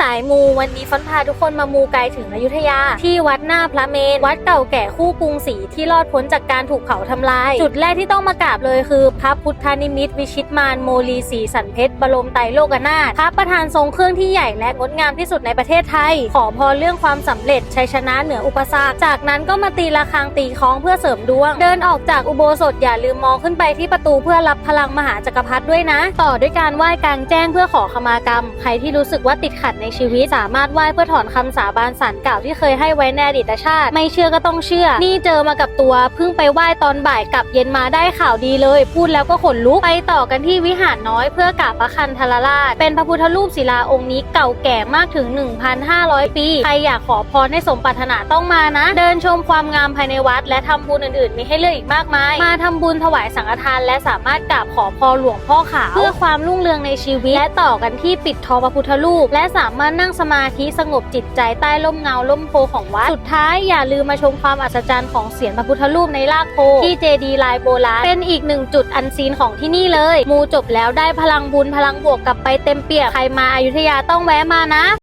สายมูวันนี้ฟันพาทุกคนมามูไกลถึงอยุธยา ที่วัดหน้าพระเมน วัดเก่าแก่คู่กรุงศรีที่รอดพ้นจากการถูกเผาทำลาย จุดแรกที่ต้องมากราบเลยคือ พระพุทธนิมิตวิชิตมารโมลีสีสันเพชรบรมไตรโลกนาถพระประธานทรงเครื่องที่ใหญ่และงดงามที่สุดในประเทศไทย ขอพรเรื่องความสำเร็จชัยชนะเหนืออุปสรรคจากนั้นก็มาตีระฆังตีคล้องเพื่อเสริมดวง เดินออกจากอุโบสถอย่าลืมมองขึ้นไปที่ประตูเพื่อรับพลังมหาจักรพรรดิด้วยนะ ต่อด้วยการไหว้กลางแจ้งเพื่อขอขมากรรม ใครที่รู้สึกว่าติดขัดในชีวิต สามารถไหว้เพื่อถอนคำสาบานสารกล่าวที่เคยให้ไว้ในอดีตชาติ ไม่เชื่อก็ต้องเชื่อ นี่เจอมากับตัวเพิ่งไปไหว้ตอนบ่ายกลับเย็นมาได้ข่าวดีเลย พูดแล้วก็ขนลุกไปต่อกันที่วิหารน้อยเพื่อกราบพระคันธรราช เป็นพระพุทธรูปศิลาองค์นี้เก่าแก่มากถึง 1,500 ปี ใครอยากขอพรให้สมปรารถนาต้องมานะ เดินชมความงามภายในวัด และทำบุญอื่นๆ มีให้เลือกอีกมากมาย มาทำบุญถวายสังฆทาน และสามารถกราบขอพรหลวงพ่อขาวเพื่อความรุ่งเรืองในชีวิตและต่อกันที่ปิดทองพระพุทธรูปและสามารถนั่งสมาธิสงบจิตใจใต้ร่มเงาร่มโพของวัด สุดท้ายอย่าลืมมาชมความอัศจรรย์ของเสียงพระพุทธรูปในรากโพที่เจดีลายโบราณเป็นอีกหนึ่งจุดอันซีนของที่นี่เลย มูจบแล้วได้พลังบุญพลังบวกกลับไปเต็มเปี่ยมใครมาอายุทยาต้องแวะมานะ